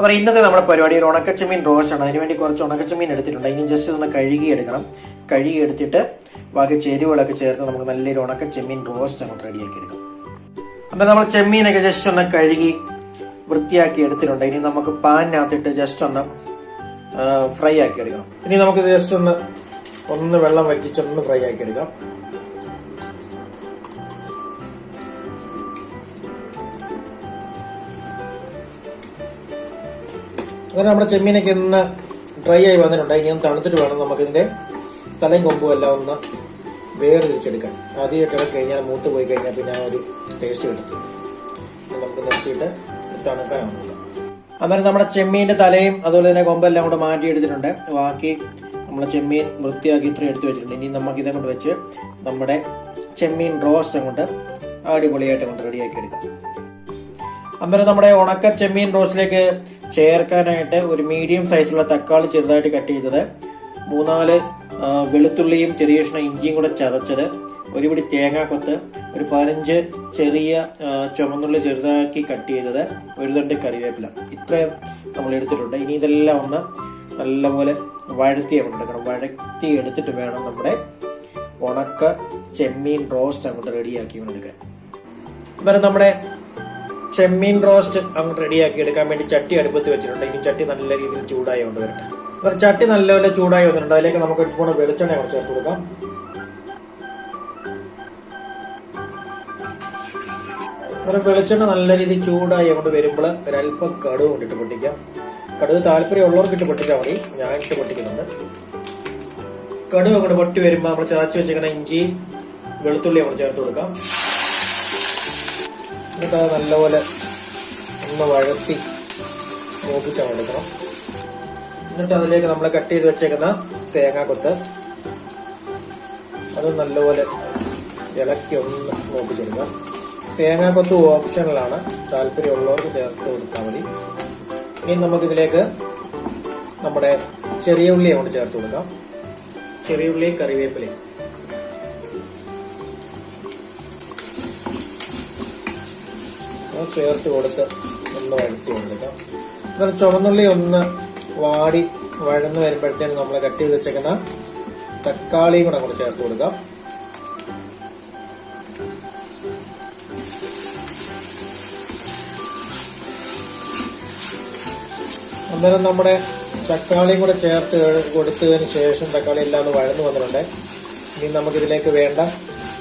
അപ്പോൾ ഇന്നത്തെ നമ്മുടെ പരിപാടി ഒരു ഉണക്കച്ചമീൻ റോസ്റ്റ് ആണ് അതിനുവേണ്ടി കുറച്ച് ഉണക്കച്ചമീൻ എടുത്തിട്ടുണ്ട്. ഇനി ജസ്റ്റ് ഒന്ന് കഴുകി എടുക്കണം. കഴുകി എടുത്തിട്ട് ബാക്കി ചേരുവകളൊക്കെ ചേർത്ത് നമുക്ക് നല്ലൊരു ഉണക്കച്ചെമ്മീൻ റോസ്റ്റ് അങ്ങോട്ട് റെഡിയാക്കി എടുക്കാം. അപ്പോൾ നമ്മൾ ചെമ്മീനൊക്കെ ജസ്റ്റ് ഒന്ന് കഴുകി വൃത്തിയാക്കി എടുത്തിട്ടുണ്ട്. ഇനി നമുക്ക് പാനിനകത്തിട്ട് ജസ്റ്റ് ഒന്ന് ഫ്രൈ ആക്കി എടുക്കണം. ഇനി നമുക്ക് ജസ്റ്റ് ഒന്ന് ഒന്ന് വെള്ളം വറ്റിച്ചൊന്ന് ഫ്രൈ ആക്കി എടുക്കാം. അങ്ങനെ നമ്മുടെ ചെമ്മീനൊക്കെ ഇന്ന് ഡ്രൈ ആയി വന്നിട്ടുണ്ട്. ഇനി ഒന്ന് തണുത്തിട്ട് വേണം നമുക്കിതിന്റെ തലയും കൊമ്പും എല്ലാം ഒന്ന് വേർതിരിച്ചെടുക്കാൻ. ആദ്യമായിട്ട് ഇളക്കി കഴിഞ്ഞാൽ മൂത്ത് പോയി കഴിഞ്ഞാൽ പിന്നെ ആ ഒരു ടേസ്റ്റ് ഇനി നമുക്ക് നിർത്തിയിട്ട് തണുക്കാനാവുന്നില്ല. അന്നേരം നമ്മുടെ ചെമ്മീന്റെ തലയും അതുപോലെ തന്നെ കൊമ്പെല്ലാം കൂടെ മാറ്റി എടുത്തിട്ടുണ്ട് ബാക്കി നമ്മുടെ ചെമ്മീൻ വൃത്തിയാക്കി ഇത്രയും എടുത്ത് വെച്ചിട്ടുണ്ട്. ഇനി നമുക്ക് ഇതേ കൊണ്ട് വെച്ച് നമ്മുടെ ചെമ്മീൻ റോസ് അങ്ങോട്ട് അടിപൊളിയായിട്ട് കൊണ്ട് റെഡിയാക്കി എടുക്കാം. അന്നേരം നമ്മുടെ ഉണക്ക ചെമ്മീൻ റോസ്റ്റിലേക്ക് ചേർക്കാനായിട്ട് ഒരു മീഡിയം സൈസുള്ള തക്കാളി ചെറുതായിട്ട് കട്ട് ചെയ്തത്. മൂന്നാൽ വെളുത്തുള്ളിയും ചെറിയ കഷ്ണം ഇഞ്ചിയും കൂടെ ചതച്ചത്. ഒരു പിടി തേങ്ങാക്കൊത്ത് ഒരു പതിനഞ്ച് ചെറിയ ചുമന്നുള്ളി ചെറുതാക്കി കട്ട് ചെയ്തത്. ഒരു തണ്ട് കറിവേപ്പില. ഇത്രയും നമ്മൾ എടുത്തിട്ടുണ്ട്. ഇനി ഇതെല്ലാം ഒന്ന് നല്ലപോലെ വഴത്തി എടുക്കണം. വഴത്തി എടുത്തിട്ട് വേണം നമ്മുടെ ഉണക്ക ചെമ്മീൻ റോസ്റ്റ് അങ്ങോട്ട് റെഡിയാക്കി കൊണ്ടെടുക്കാൻ അന്നേരം നമ്മുടെ ചെമ്മീൻ റോസ്റ്റ് അങ്ങ് റെഡിയാക്കി എടുക്കാൻ വേണ്ടി ചട്ടി അടുപ്പത്ത് വെച്ചിട്ടുണ്ട്. ഇനി ചട്ടി നല്ല രീതിയിൽ ചൂടായി കൊണ്ട് വരട്ടെ. അപ്പം ചട്ടി നല്ലപോലെ ചൂടായി വന്നിട്ടുണ്ട്. അതിലേക്ക് നമുക്ക് ഒരു സ്പൂൺ വെളിച്ചെണ്ണ കുറച്ച് ചേർത്ത് കൊടുക്കാം. അന്നേരം വെളിച്ചെണ്ണ നല്ല രീതിയിൽ ചൂടായി അങ്ങോട്ട് വരുമ്പോൾ ഒരല്പം കടുവ് കൊണ്ടിട്ട് പൊട്ടിക്കാം. കടുവ് താല്പര്യമുള്ളവർക്ക് ഇട്ട് പൊട്ടിച്ചാൽ മതി. ഞാൻ ഇട്ട് പൊട്ടിക്കുന്നുണ്ട്. കടുവ് അങ്ങോട്ട് പൊട്ടി വരുമ്പോൾ നമ്മൾ ചതച്ച് വെച്ചിരിക്കുന്ന ഇഞ്ചി വെളുത്തുള്ളി നമ്മൾ ചേർത്ത് കൊടുക്കാം. എന്നിട്ട് അത് നല്ലപോലെ ഒന്ന് വഴത്തി മൂപ്പിച്ചങ്ങ് കൊടുക്കണം എന്നിട്ട് അതിലേക്ക് നമ്മൾ കട്ട് ചെയ്ത് വെച്ചേക്കുന്ന തേങ്ങാക്കൊത്ത് അത് നല്ലപോലെ ഇളക്കി ഒന്ന് മൂപ്പിച്ചെടുക്കാം തേങ്ങാക്കൊത്ത് ഓപ്ഷനിലാണ് താല്പര്യമുള്ളവർക്ക് ചേർത്ത് കൊടുത്താൽ മതി. ഇനി നമുക്കിതിലേക്ക് നമ്മുടെ ചെറിയ ഉള്ളി അങ്ങോട്ട് ചേർത്ത് കൊടുക്കാം. ചെറിയ ഉള്ളി കറിവേപ്പിലയും. അത് ചേർത്ത് കൊടുത്ത് ഒന്ന് വഴറ്റി കൊടുക്കാം എന്നാൽ ചുവന്നുള്ളി ഒന്ന് വാടി വഴന്ന് വരുമ്പോഴത്തേനും നമ്മൾ കട്ടി വെച്ചേക്കുന്ന തക്കാളിയും കൂടെ അങ്ങോട്ട് ചേർത്ത് കൊടുക്കാം അന്നേരം നമ്മുടെ തക്കാളിയും കൂടെ ചേർത്ത് കൊടുത്തതിന് ശേഷം തക്കാളി എല്ലാം ഒന്ന് വഴന്ന് വന്നിട്ടുണ്ട്. ഇനി നമുക്കിതിലേക്ക് വേണ്ട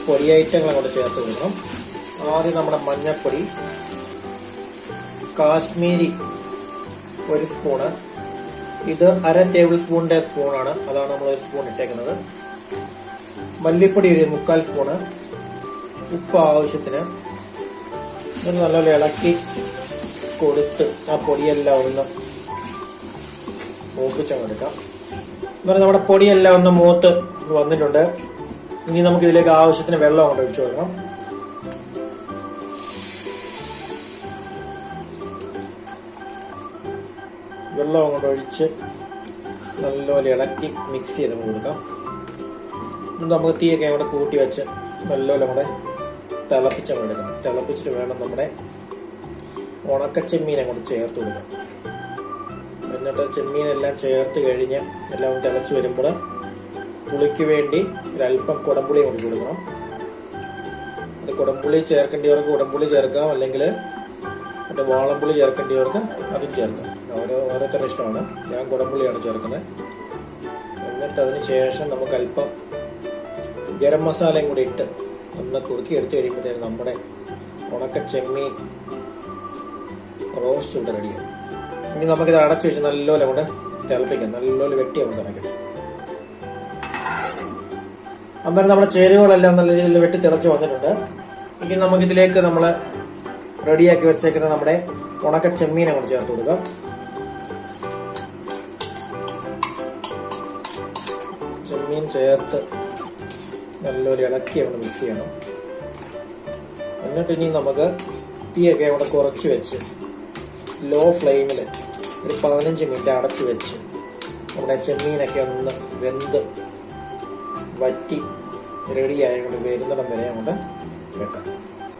പൊടി ഐറ്റങ്ങൾ അങ്ങോട്ട് ചേർത്ത് കൊടുക്കണം. ആദ്യം നമ്മുടെ മഞ്ഞൾപ്പൊടി കാശ്മീരി ഒരു സ്പൂണ് ഇത് അര ടേബിൾ സ്പൂണിന്റെ സ്പൂണാണ് അതാണ് നമ്മൾ ഒരു സ്പൂൺ ഇട്ടേക്കുന്നത്. മല്ലിപ്പൊടി ഒരു മുക്കാൽ സ്പൂണ് ഉപ്പ് ആവശ്യത്തിന്. ഇത് നല്ലപോലെ ഇളക്കി കൊടുത്ത് ആ പൊടിയെല്ലാം ഒന്ന് മൂപ്പിച്ചങ്ങെടുക്കാം. എന്നാൽ നമ്മുടെ പൊടിയെല്ലാം ഒന്ന് മൂത്ത് വന്നിട്ടുണ്ട്. ഇനി നമുക്ക് ഇതിലേക്ക് ആവശ്യത്തിന് വെള്ളം കൊണ്ട് ഒഴിച്ചു കൊടുക്കണം വെള്ളം അങ്ങോട്ട് ഒഴിച്ച് നല്ലപോലെ ഇളക്കി മിക്സ് ചെയ്ത് കൊടുക്കാം. എന്നിട്ട് നമുക്ക് തീയൊക്കെ അങ്ങോട്ട് കൂട്ടി വെച്ച് നല്ലപോലെ നമ്മുടെ തിളപ്പിച്ചങ്ങ് എടുക്കണം. തിളപ്പിച്ചിട്ട് വേണം നമ്മുടെ ഉണക്കച്ചെമ്മീൻ അങ്ങോട്ട് ചേർത്ത് കൊടുക്കാം എന്നിട്ട് ചെമ്മീനെല്ലാം ചേർത്ത് കഴിഞ്ഞ് എല്ലാം തിളച്ച് വരുമ്പോൾ പുളിക്ക് വേണ്ടി ഒരല്പം കുടംപുളി കൊണ്ട് കൊടുക്കണം. അത് കുടംപുളി ചേർക്കേണ്ടവർക്ക് കുടംപുളി ചേർക്കാം. അല്ലെങ്കിൽ മറ്റേ വാളംപുളി ചേർക്കേണ്ടവർക്ക് അതും ചേർക്കാം. ഓരോ ഓരോരുത്തരുടെ ഇഷ്ടമാണ് ഞാൻ കുടംപുള്ളിയാണ് ചേർക്കുന്നത്. എന്നിട്ട് അതിന് ശേഷം നമുക്ക് അല്പം ഗരം മസാലയും കൂടി ഇട്ട് ഒന്ന് കുറുക്കി എടുത്തു കഴിയുമ്പോഴത്തേന് നമ്മുടെ ഉണക്ക ചെമ്മീൻ റോസ്റ്റ് ഇവിടെ റെഡിയാവും ഇനി നമുക്കിത് അടച്ചു വെച്ച് നല്ലപോലെ കൊണ്ട് തിളപ്പിക്കാം. നല്ലപോലെ വെട്ടി നമുക്ക് തിളക്കട്ടെ അന്നേരം നമ്മുടെ ചേരുവകളെല്ലാം നല്ല രീതിയിൽ വെട്ടി തിളച്ച് വന്നിട്ടുണ്ട്. ഇനി നമുക്കിതിലേക്ക് നമ്മൾ റെഡിയാക്കി വെച്ചേക്കുന്ന നമ്മുടെ ഉണക്ക ചെമ്മീൻ അങ്ങോട്ട് ചേർത്ത് കൊടുക്കാം. ചെമ്മീൻ ചേർത്ത് നല്ലൊരു ഇളക്കി അവിടെ മിക്സ് ചെയ്യണം. എന്നിട്ട് ഇനി നമുക്ക് തീയൊക്കെ അവിടെ കുറച്ച് വെച്ച് ലോ ഫ്ലെയിമിൽ ഒരു പതിനഞ്ച് മിനിറ്റ് അടച്ചു വെച്ച് നമ്മുടെ ചെമ്മീനൊക്കെ ഒന്ന് വെന്ത് വറ്റി റെഡിയായതുകൊണ്ട് വരുന്നിടം വരെ അങ്ങോട്ട് വെക്കാം.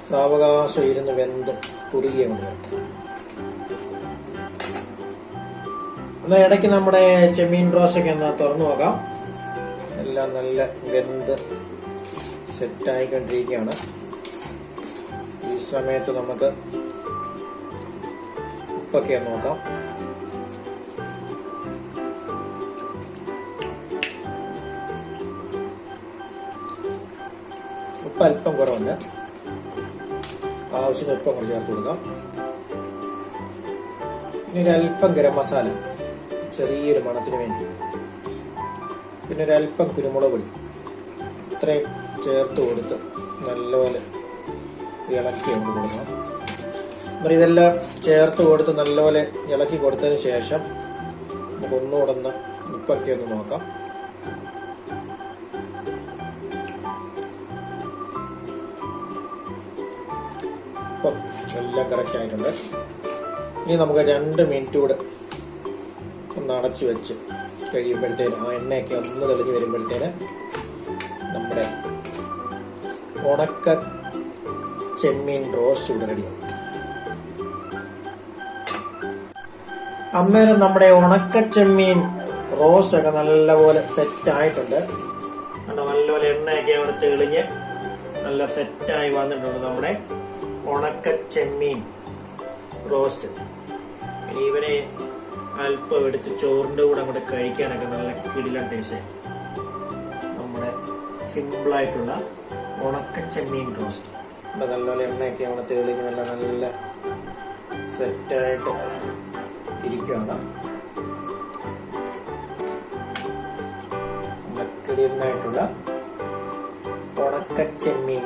സാവകാശം ഇരുന്ന് വെന്ത് കുറുകിയ കൊണ്ട് വെക്കാം. എന്നാൽ ഇടയ്ക്ക് നമ്മുടെ ചെമ്മീൻ റോസ്റ്റൊക്കെ ഒന്ന് തുറന്നു നോക്കാം. എല്ലാം നല്ല വെന്ത് സെറ്റായിക്കൊണ്ടിരിക്കുകയാണ്. ഈ സമയത്ത് നമുക്ക് ഉപ്പൊക്കെ നോക്കാം. ഉപ്പ് അല്പം കുറവുണ്ട്. ആവശ്യത്തിന് ഉപ്പ് കൂടി ചേർത്ത് കൊടുക്കാം. ഇനി അല്പം ഗരം മസാല ചെറിയൊരു മണത്തിന് വേണ്ടി. പിന്നെ ഒരു അല്പം കുരുമുളക് പൊടി. ഇത്രയും ചേർത്ത് കൊടുത്ത് നല്ലപോലെ ഇളക്കി കൊണ്ട് കൊടുക്കണം. അപ്പം ഇതെല്ലാം ചേർത്ത് കൊടുത്ത് നല്ലപോലെ ഇളക്കി കൊടുത്തതിന് ശേഷം നമുക്ക് ഒന്നുകൂടെ ഒന്ന് ഉപ്പൊക്കെ ഒന്ന് നോക്കാം. ഇപ്പം എല്ലാം കറക്റ്റ് ആയിട്ടുണ്ട്. ഇനി നമുക്ക് രണ്ട് മിനിറ്റ് കൂടെ ഒന്ന് അടച്ചു വെച്ച് കഴിയുമ്പോഴത്തേന് ആ എണ്ണയൊക്കെ ഒന്ന് തെളിഞ്ഞ് വരുമ്പോഴത്തേന് നമ്മുടെ ഉണക്ക ചെമ്മീൻ റോസ്റ്റ് ഇവിടെ റെഡിയാവും നമ്മുടെ ഉണക്ക ചെമ്മീൻ റോസ്റ്റ് ഒക്കെ നല്ലപോലെ സെറ്റ് ആയിട്ടുണ്ട്. കണ്ടോ? നല്ലപോലെ എണ്ണയൊക്കെ അവിടെ തെളിഞ്ഞ് നല്ല സെറ്റായി വന്നിട്ടുണ്ട് നമ്മുടെ ഉണക്ക ചെമ്മീൻ റോസ്റ്റ്. ഇനി ഇവനെ അല്പം എടുത്ത് ചോറിന്റെ കൂടെ അങ്ങോട്ട് കഴിക്കാനൊക്കെ നല്ല കിടിലൻ ടേസ്റ്റ് നമ്മുടെ സിമ്പിളായിട്ടുള്ള ഉണക്ക ചെമ്മീൻ റോസ്റ്റ് ഇവിടെ നല്ലപോലെ എണ്ണയൊക്കെ അവിടെ തേളിക്ക് നല്ല നല്ല സെറ്റായിട്ട് ഇരിക്കുകയാണ്. കിടിലനായിട്ടുള്ള ഉണക്ക ചെമ്മീൻ.